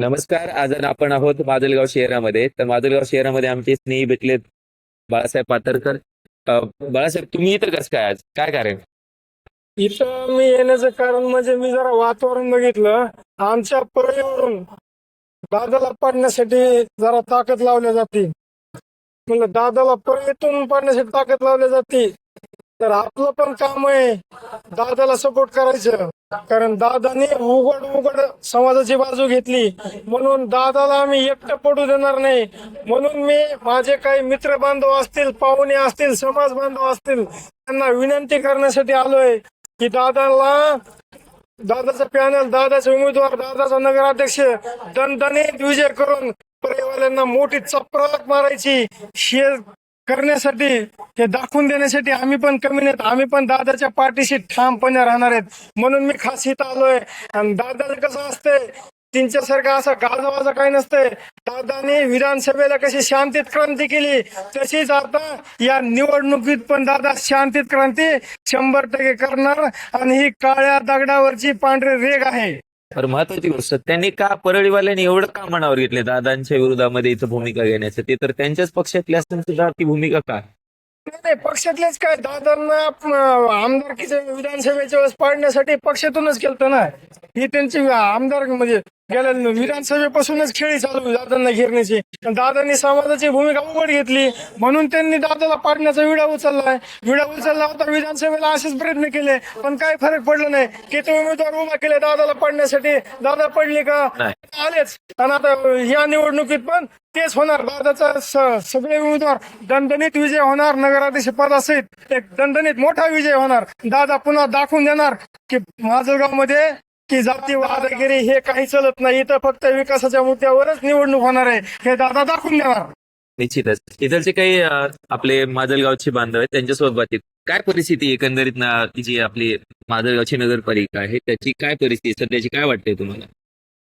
नमस्कार आज आपण आहोत माजलगाव शहरामध्ये. तर माजलगाव शहरामध्ये आमचे स्नेही भेटलेत बाळासाहेब पातरकर. बाळासाहेब तुम्ही इथं कसं काय आज? काय कारण? इथं मी येण्याचं कारण म्हणजे मी जरा वातावरण बघितलं. आमच्या पर्यावरण दादाला पाडण्यासाठी जरा ताकद लावल्या जाते. म्हणलं दादाला परळीतून पाडण्यासाठी ताकद लावल्या जाते. तर आपलं पण काम आहे. दादाला सपोर्ट करायचं. कारण दादाने उघड उघड समाजाची बाजू घेतली. म्हणून दादाला आम्ही एकटं पडू देणार नाही. म्हणून मी माझे काही मित्र बांधव असतील पाहुणे असतील समाज बांधव असतील त्यांना विनंती करण्यासाठी आलोय की दादाला दादाचा पॅनल दादाचे उमेदवार दादाचा नगराध्यक्ष दणदणीत विजय करून पर्यावरणाला मोठी चपराक मारायची. हे करण्यासाठी हे दाखवून देण्यासाठी आम्ही पण कमी नाहीत. आम्ही पण दादाच्या पाठीशी ठामपणे राहणार आहेत. म्हणून मी खास इथं आलोय. आणि दादाचं कसं असतंय त्यांच्यासारखं असं गाजावाजा काही नसतंय. दादाने विधानसभेला कशी शांतीत क्रांती केली तशीच आता या निवडणुकीत पण दादा शांतीत क्रांती शंभर टक्के करणार. आणि ही काळ्या दगडावरची पांढरी रेग आहे. तर महत्वाची गोष्ट. त्यांनी का परळीवाल्यांनी एवढं का मनावर घेतले? दादांच्या विरोधामध्ये इथं भूमिका घेण्याचं ते तर त्यांच्याच पक्षातले असून सुद्धा ती भूमिका काय नाही नाही, पक्षातलेच काय? दादांना अं, आमदारकीच्या विधानसभेच्या वेळेस पाडण्यासाठी पक्षातूनच केलं ना. ही त्यांची आमदार म्हणजे गेल्या विधानसभेपासूनच खेळी चालू दादांना घेरण्याची. दादांनी समाजाची भूमिका उघड घेतली. म्हणून त्यांनी दादाला पाडण्याचा विडा उचललाय. विडा उचलला होता विधानसभेला असेच प्रयत्न केले. पण काय फरक पडला नाही. किती उमेदवार उभा केले दादाला पाडण्यासाठी. दादा पडले का. आलेच. आणि आता या निवडणुकीत पण तेच होणार. दादाचा सगळे उमेदवार दणदणीत विजय होणार. नगराध्यक्ष पदासहित एक दणदणीत मोठा विजय होणार. दादा पुन्हा दाखवून देणार. की माजलगावमध्ये की जातीवाद वगैरे हे काही चलत नाही. इथं फक्त विकासाच्या मुद्द्यावरच निवडणूक होणार आहे. हे दादा दाखवून देणार निश्चितच. इथलचे काही अ, आपले माजलगावचे बांधव आहेत त्यांच्यासोबत बातचीत. काय परिस्थिती एकंदरीत ना जी आपली माजलगावची नगरपालिका आहे त्याची काय परिस्थिती सध्याची काय वाटते तुम्हाला?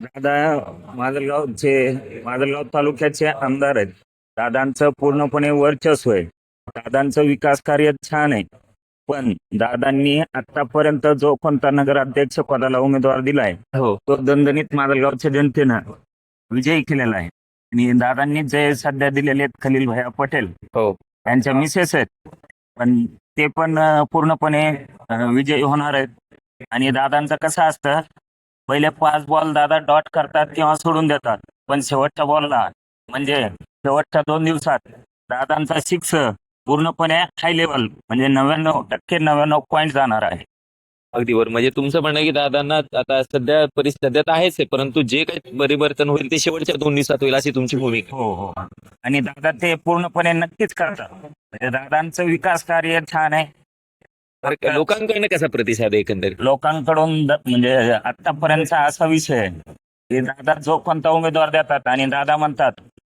दादा माजलगावचे माजलगाव तालुक्याचे आमदार आहेत दादांचं पूर्णपणे वर्चस्व आहे. दादांचं विकास कार्य छान आहे. पण दादांनी आतापर्यंत जो कोणता नगराध्यक्ष पदाला उमेदवार दिलाय हो. तो दणदणीत माजलगावच्या जनतेनं विजयी केलेला आहे. आणि दादांनी जे सध्या दिलेले आहेत खलील भैया पटेल हो. त्यांच्या मिसेस आहेत. पण ते पण पूर्णपणे विजयी होणार आहेत. आणि दादांचं कसं असतं पहिले पाच बॉल दादा डॉट करतात किंवा सोडून देतात. पण शेवटच्या बॉलला म्हणजे शेवटच्या दोन दिवसात दादांचा सिक्स पूर्णपणे हाय लेवल म्हणजे नव्याण्णव टक्के नव्याण्णव पॉईंट जाणार आहे. अगदी बरोबर म्हणजे तुमचं म्हणणं की दादांना आता सध्या परिस्थिती आहेच आहे परंतु जे काही परिवर्तन होईल ते शेवटच्या दोन दिवसात होईल अशी तुमची भूमिका. हो हो. आणि दादा ते पूर्णपणे नक्कीच करतात. म्हणजे दादांचं विकास कार्य छान आहे. लोकांकडनं कसा प्रतिसाद आहे एकंदरीत? लोकांकडून द- म्हणजे आतापर्यंतचा असा विषय आहे की दादा जो कोणता उमेदवार देतात आणि दादा म्हणतात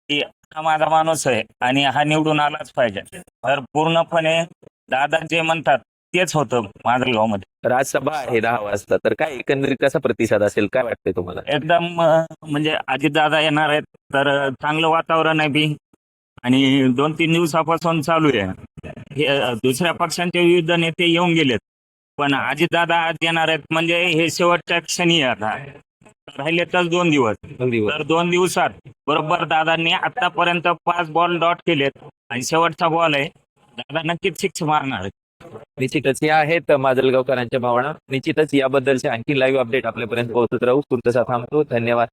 की हा माझा माणूस आहे आणि हा निवडून आलाच पाहिजे. तर पूर्णपणे दादा जे म्हणतात तेच होतं माजलगावमध्ये राजसभा आहे दहा वाजता. तर काय एकंदरीत कसा प्रतिसाद असेल? काय वाटतंय तुम्हाला? एकदम अं, म्हणजे अजितदादा येणार आहेत तर चांगलं वातावरण आहे बी. आणि दोन तीन दिवसापासून चालू आहे. हे अं, दुसऱ्या पक्षांचे विविध नेते येऊन गेलेत. पण अजितदादा आज येणार आहेत म्हणजे हे शेवटच्या क्षणी आहे. आता राहिले तर दोन दिवस. बरोबर. तर दोन दिवसात बरोबर दादांनी आतापर्यंत पाच बॉल डॉट केलेत. आणि शेवटचा बॉल आहे. दादा नक्कीच सिक्स मारणार. निश्चितच. या आहेत माजलगावकरांच्या भावना. निश्चितच याबद्दलचे आणखी लाईव्ह अपडेट आपल्यापर्यंत पोहोचत राहू. तुर्तसा थांबतो. धन्यवाद.